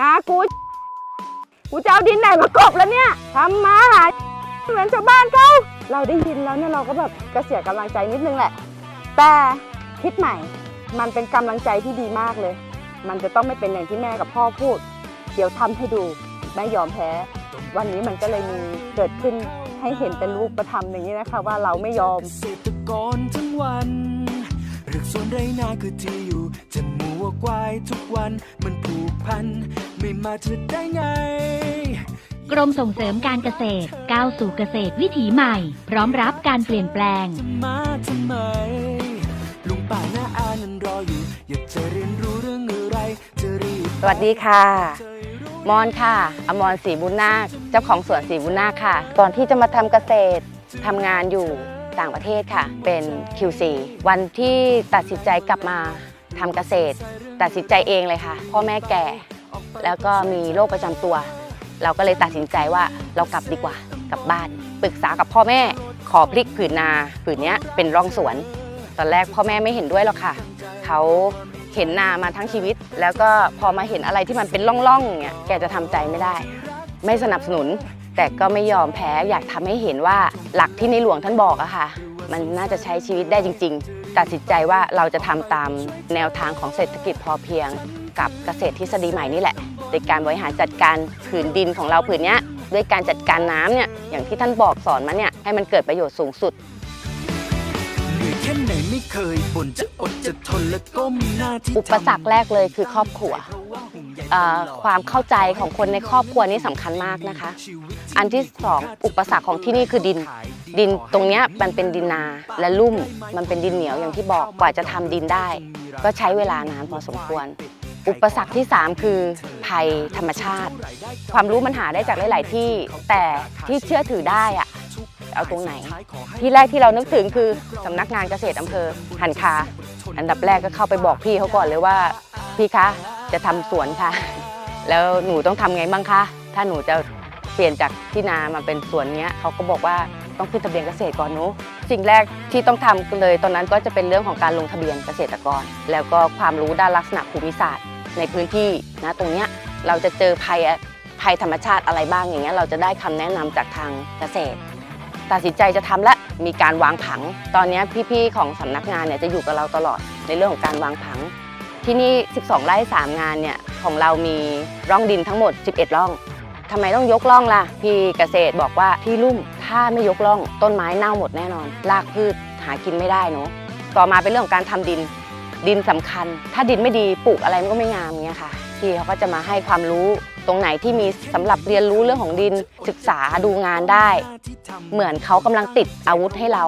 นากูกูจะเอาดินไหนมากบแล้วเนี่ยทำมาหาเหมือนชาวบ้านเขาเราได้ยินแล้วเนี่ยเราก็แบบกระเสียกำลังใจนิดนึงแหละ แต่คิดใหม่มันเป็นกำลังใจที่ดีมากเลย มันจะต้องไม่เป็นอย่างที่แม่กับพ่อพูด เดี๋ยวทำให้ดูไม่ยอมแพ้ วันนี้มันก็เลยมีเกิดขึ้นให้เห็นเป็นรูปประธรรมอย่างนี้นะคะว่าเราไม่ยอมเกษตรกรทั้งวันเรือกสวนไรนาคือที่อยู่จะมัวควายทุกวันมันผูกพัน ไม่มาเธอได้ไง กรมส่งเสริมการเกษตร ก้าวสู่เกษตรวิถีใหม่ พร้อมรับการเปลี่ยนแปลงมาทำไม ลุงป่าหน้าอานั้นรออยู่ อยากจะเรียนรู้เรื่องอะไรจะรีบสวัสดีค่ะ มอนค่ะ อมรศรีบุญนาคเจ้าของสวนศรีบุญนาคค่ะตอนที่จะมาทำเกษตรทำงานอยู่ต่างประเทศค่ะ เป็น QC วันที่ตัดสินใจกลับมาทำเกษตร ตัดสินใจเองเลยค่ะ พ่อแม่แก่ แล้วก็มีโรคประจำตัว เราก็เลยตัดสินใจว่าเรากลับดีกว่ากลับบ้าน ปรึกษากับพ่อแม่ขอพลิกผืนนาผืนเนี้ยเป็นร่องสวน ตอนแรกพ่อแม่ไม่เห็นด้วยหรอกค่ะเขาเห็นนามาทั้งชีวิต แล้วก็พอมาเห็นอะไรที่มันเป็นร่องๆอย่างเงี้ยแกจะทำใจไม่ได้ ไม่สนับสนุน แต่ก็ไม่ยอมแพ้อยากทำให้เห็นว่าหลักที่ในหลวงท่านบอกอะค่ะ มันน่าจะใช้ชีวิตได้จริง ๆ ตัดสินใจว่าเราจะทำตามแนวทางของเศรษฐกิจพอเพียง กับเกษตรทฤษฎีใหม่นี่แหละในการบริหารจัดการผืนดินของเราผืนเนี้ยด้วยการจัดการน้ำเนี่ยอย่างที่ท่านบอกสอนมาเนี่ยให้มันเกิดประโยชน์สูงสุดเหนื่อยแค่ไหนไม่เคยบ่นจะอดจะทนและก้มหน้าที่อุปสรรคแรกเลยคือครอบครัวเอ่อความเข้าใจของคนในครอบครัวนี่สำคัญมากนะคะ อันที่สองอุปสรรคของที่นี่คือดิน ดินตรงเนี้ยมันเป็นดินนาและลุ่ม มันเป็นดินเหนียวอย่างที่บอกกว่าจะทำดินได้ ก็ใช้เวลานานพอสมควร อุปสรรคที่ 3 คือภัยธรรมชาติ ความรู้มันหาได้จากหลาย ๆ ที่ แต่ที่เชื่อถือได้อะเอาตรงไหน ที่แรกที่เรานึกถึงคือสำนักงานเกษตรอำเภอหันคา อันดับแรกก็เข้าไปบอกพี่เขาก่อนเลยว่า พี่คะจะทำสวนค่ะ แล้วหนูต้องทำไงบ้างคะ ถ้าหนูจะเปลี่ยนจากที่นามาเป็นสวนเนี้ยเขาก็บอกว่าต้องขึ้นทะเบียนเกษตรก่อนหนูสิ่งแรกที่ต้องทำเลย ตอนนั้นก็จะเป็นเรื่องของการลงทะเบียนเกษตรกร แล้วก็ความรู้ด้านลักษณะภูมิศาสตร์ ในพื้นที่นะตรงเนี้ยเราจะเจอภัยภัยธรรมชาติอะไรบ้างอย่างเงี้ยเราจะได้คำแนะนำจากทางเกษตร ตัดสินใจจะทำและมีการวางผัง ตอนเนี้ยพี่ๆของสำนักงานเนี่ยจะอยู่กับเราตลอดในเรื่องของการวางผัง ที่นี่ 12 ไร่3 งานเนี่ยของเรามีร่องดินทั้งหมด 11 ร่องทำไมต้องยกร่องล่ะ พี่เกษตรบอกว่าที่ลุ่มถ้าไม่ยกร่องต้นไม้เน่าหมดแน่นอนรากพืชหากินไม่ได้เนาะต่อมาเป็นเรื่องของการทำดิน ดินสำคัญ ถ้าดินไม่ดีปลูกอะไรมันก็ไม่งามเงี้ยค่ะพี่เขาก็จะมาให้ความรู้ตรงไหนที่มีสำหรับเรียนรู้เรื่องของดินศึกษาดูงานได้ เหมือนเขากำลังติดอาวุธให้เรา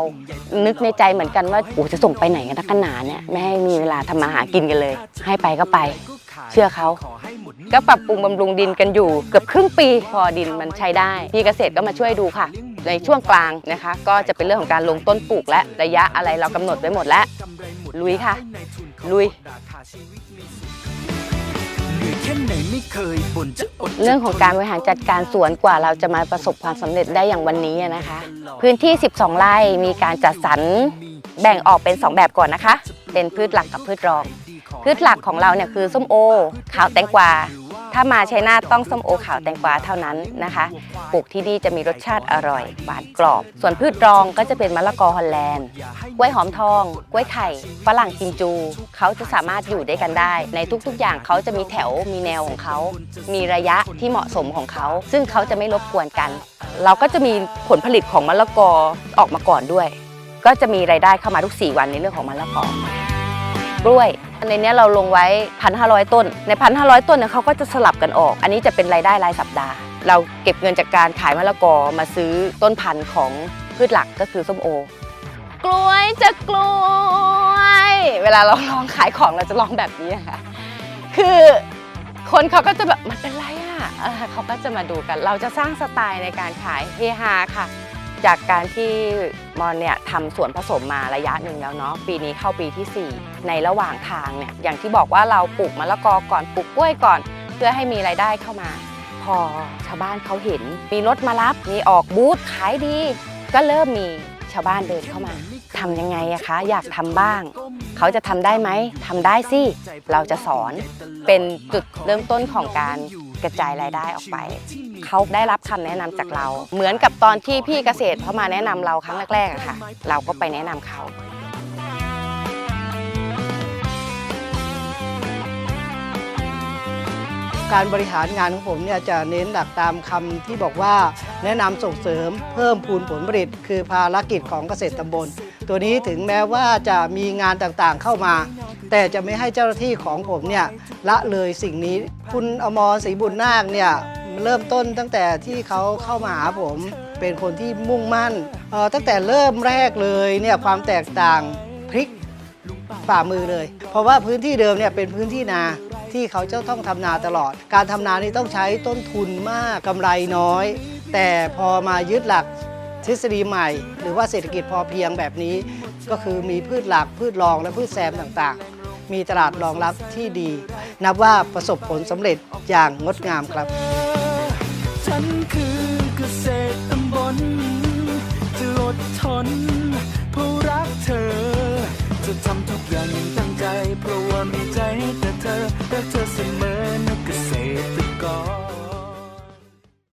นึกในใจเหมือนกันว่าโอ้จะส่งไปไหนกันนักกันหนาเนี่ยไม่ให้มีเวลาทำมาหากินกันเลย ให้ไปก็ไป เชื่อเขาก็ปรับปรุงบำรุงดินกันอยู่เกือบครึ่งปี พอดินมันใช้ได้พี่เกษตรก็มาช่วยดูค่ะ ในช่วงกลางนะคะ ก็จะเป็นเรื่องของการลงต้นปลูกและระยะอะไรเรากำหนดไว้หมดแล้วลุยค่ะ ลุยเหนื่อยแค่ไหนไม่เคยบ่นจะอดจะเรื่องของการบริหารจัดการสวนกว่าเราจะมาประสบความสำเร็จได้อย่างวันนี้อะนะคะ พื้นที่ 12 ไร่มีการจัดสรรแบ่งออกเป็น 2 แบบก่อนนะคะ เป็นพืชหลักกับพืชรอง พืชหลักของเราเนี่ยคือส้มโอขาวแตงกวา ถ้ามาชัยนาทต้องส้มโอขาวแตงกวาเท่านั้นนะคะปลูกที่นี่จะมีรสชาติอร่อยหวานกรอบ ส่วนพืชรองก็จะเป็นมะละกอฮอลแลนด์กล้วยหอมทอง กล้วยไข่ฝรั่งกิมจู เขาจะสามารถอยู่ด้วยกันได้ ในทุกๆ อย่างเขาจะมีแถวมีแนวของเขา มีระยะที่เหมาะสมของเขา ซึ่งเขาจะไม่รบกวนกัน เราก็จะมีผลผลิตของมะละกอออกมาก่อนด้วย ก็จะมีรายได้เข้ามาทุก 4 วันในเรื่องของมะละกอ กล้วยในเนี้ยเราลงไว้ 1,500 ต้น ใน 1,500 ต้นเนี่ยเขาก็จะสลับกันออก อันนี้จะเป็นรายได้รายสัปดาห์ เราเก็บเงินจากการขายมะละกอมาซื้อต้นพันธุ์ของพืชหลักก็คือส้มโอ กล้วยจะกล้วย เวลาเราลองขายของเราจะลองแบบนี้ค่ะ คือคนเขาก็จะแบบมันเป็นไรอะเออเขาก็จะมาดูกัน เราจะสร้างสไตล์ในการขายเฮฮาค่ะ จากการที่ มอนเนี่ยทำสวนผสมมาระยะหนึ่งแล้วเนาะปีนี้เข้าปีที่ 4 ในระหว่างทางเนี่ยอย่างที่บอกว่าเราปลูกมะละกอก่อนปลูกกล้วยก่อน เพื่อให้มีรายได้เข้ามา พอชาวบ้านเขาเห็น มีรถมารับมีออกบูธขายดี ก็เริ่มมีชาวบ้านเดินเข้ามาทำยังไงอะคะ อยากทำบ้าง เขาจะทำได้ไหมทำได้สิ เราจะสอนเป็นจุดเริ่มต้นของการ กระจายรายได้ออกไป เขาได้รับคำแนะนำจากเรา เหมือนกับตอนที่พี่เกษตรเขามาแนะนำเราครั้งแรกๆอะค่ะ เราก็ไปแนะนำเขาการบริหารงานของผมเนี่ยจะเน้นหลักตามคำที่บอกว่า แนะนำส่งเสริมเพิ่มพูนผลผลิต คือภารกิจของเกษตรตำบล ตัวนี้ถึงแม้ว่าจะมีงานต่างๆเข้ามา แต่จะไม่ให้เจ้าหน้าที่ของผมเนี่ยละเลยสิ่งนี้ คุณอมรศรีบุญนาคเนี่ยเริ่มต้นตั้งแต่ที่เขาเข้ามาหาผม เป็นคนที่มุ่งมั่นตั้งแต่เริ่มแรกเลยเนี่ยความแตกต่างพลิกฝ่ามือเลย เพราะว่าพื้นที่เดิมเนี่ยเป็นพื้นที่นาที่เขาจะต้องทำนาตลอด การทำนานี่ต้องใช้ต้นทุนมากกำไรน้อย แต่พอมายึดหลักทฤษฎีใหม่ หรือว่าเศรษฐกิจพอเพียงแบบนี้ ก็คือมีพืชหลักพืชรองและพืชแซมต่าง มีตลาดรองรับที่ดี นับว่าประสบผลสำเร็จอย่างงดงามครับ ฉันคือ